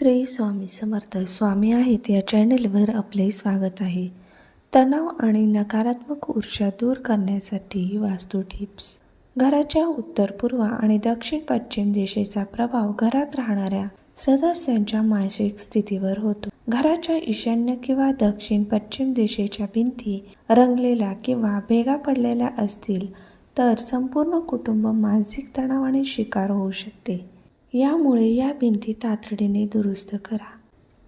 श्री स्वामी समर्थ स्वामी आहेत या चॅनेलवर आपले स्वागत आहे. तणाव आणि नकारात्मक ऊर्जा दूर करण्यासाठी वास्तू टिप्स. घराच्या उत्तर पूर्व आणि दक्षिण पश्चिम दिशेचा प्रभाव घरात राहणाऱ्या सदस्यांच्या मानसिक स्थितीवर होतो. घराच्या ईशान्य किंवा दक्षिण पश्चिम दिशेच्या भिंती रंगलेल्या किंवा भेगा पडलेल्या असतील तर संपूर्ण कुटुंब मानसिक तणावाने शिकार होऊ शकते. यामुळे या भिंती तातडीने दुरुस्त करा.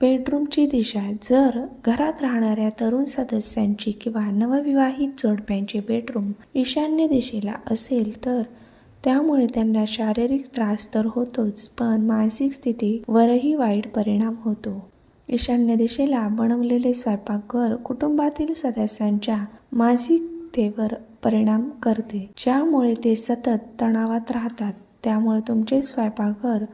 बेडरूमची दिशा जर घरात राहणाऱ्या तरुण सदस्यांची किंवा नवविवाहित जोडप्यांचे बेडरूम ईशान्य दिशेला असेल तर त्यामुळे त्यांना शारीरिक त्रास तर होतोच पण मानसिक स्थितीवरही वाईट परिणाम होतो. ईशान्य दिशेला बनवलेले स्वयंपाकघर कुटुंबातील सदस्यांच्या मानसिकतेवर परिणाम करते ज्यामुळे ते सतत तणावात राहतात. त्यामुळे तुमचे स्वयंपाकघर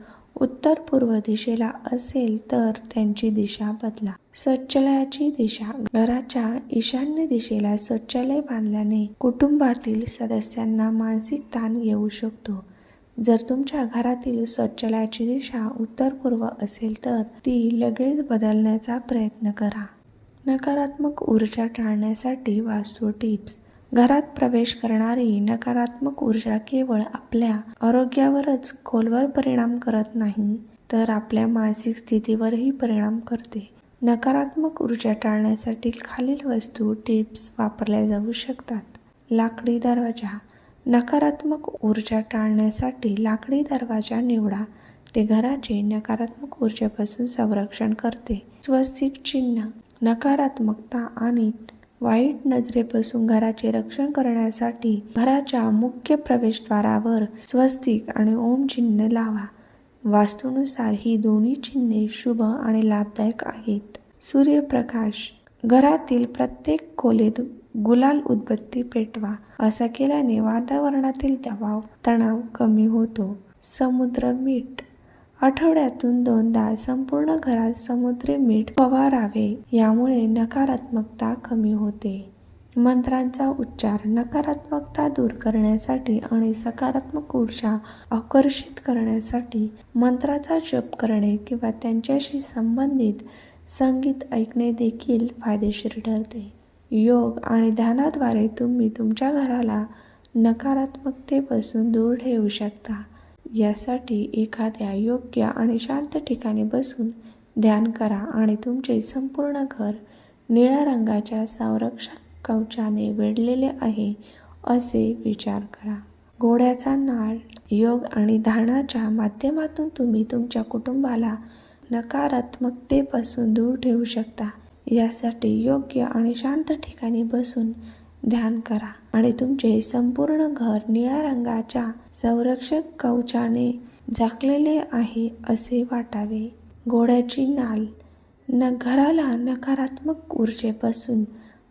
उत्तर पूर्व दिशेला असेल तर त्यांची दिशा बदला. शौचालयाची दिशा. घराच्या ईशान्य दिशेला शौचालय बांधल्याने कुटुंबातील सदस्यांना मानसिक ताण येऊ शकतो. जर तुमच्या घरातील शौचालयाची दिशा उत्तर पूर्व असेल तर ती लगेच बदलण्याचा प्रयत्न करा. नकारात्मक ऊर्जा टाळण्यासाठी वास्तू टिप्स. घरात प्रवेश करणारी नकारात्मक ऊर्जा केवळ आपल्या आरोग्यावरच खोलवर परिणाम करत नाही तर आपल्या मानसिक स्थितीवरही परिणाम करते. नकारात्मक ऊर्जा टाळण्यासाठी खालील वस्तू टिप्स वापरल्या जाऊ शकतात. लाकडी दरवाजा. नकारात्मक ऊर्जा टाळण्यासाठी लाकडी दरवाजा निवडा. ते घराचे नकारात्मक ऊर्जेपासून संरक्षण करते. स्वस्तिक चिन्ह. नकारात्मकता आणि वाईट नजरेपासून घराचे रक्षण करण्यासाठी घराच्या मुख्य प्रवेशद्वारावर स्वस्तिक आणि ओम चिन्ह लावा. वास्तूनुसार ही दोन्ही चिन्हे शुभ आणि लाभदायक आहेत. सूर्यप्रकाश घरातील प्रत्येक खोलीत गुलाल उदबत्ती पेटवा. असं केल्याने वातावरणातील दबाव तणाव कमी होतो. समुद्र मीठ आठवड्यातून दोनदा संपूर्ण घरात समुद्री मीठ फवारावे यामुळे नकारात्मकता कमी होते. मंत्रांचा उच्चार नकारात्मकता दूर करण्यासाठी आणि सकारात्मक ऊर्जा आकर्षित करण्यासाठी मंत्राचा जप करणे किंवा त्यांच्याशी संबंधित संगीत ऐकणे देखील फायदेशीर ठरते. योग आणि ध्यानाद्वारे तुम्ही तुमच्या घराला नकारात्मकतेपासून दूर ठेवू शकता. यासाठी एखाद्या योग्य आणि शांत ठिकाणी बसून ध्यान करा आणि तुमचे संपूर्ण घर निळ्या रंगाच्या संरक्षक कवचाने वेढलेले आहे असे विचार करा. घोड्याचा नाळ योग आणि ध्यानाच्या माध्यमातून तुम्ही तुमच्या कुटुंबाला नकारात्मकतेपासून दूर ठेवू शकता. यासाठी योग्य आणि शांत ठिकाणी बसून ध्यान करा. आणि तुमचे संपूर्ण घर निळ्या रंगाच्या संरक्षक कवचाने झाकलेले आहे असे वाटावे. घोड्याची नाल न घराला नकारात्मक ऊर्जेपासून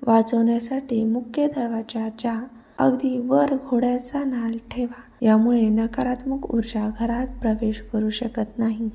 वाचवण्यासाठी मुख्य दरवाजाच्या अगदी वर घोड्याचा नाल ठेवा. यामुळे नकारात्मक ऊर्जा घरात प्रवेश करू शकत नाही.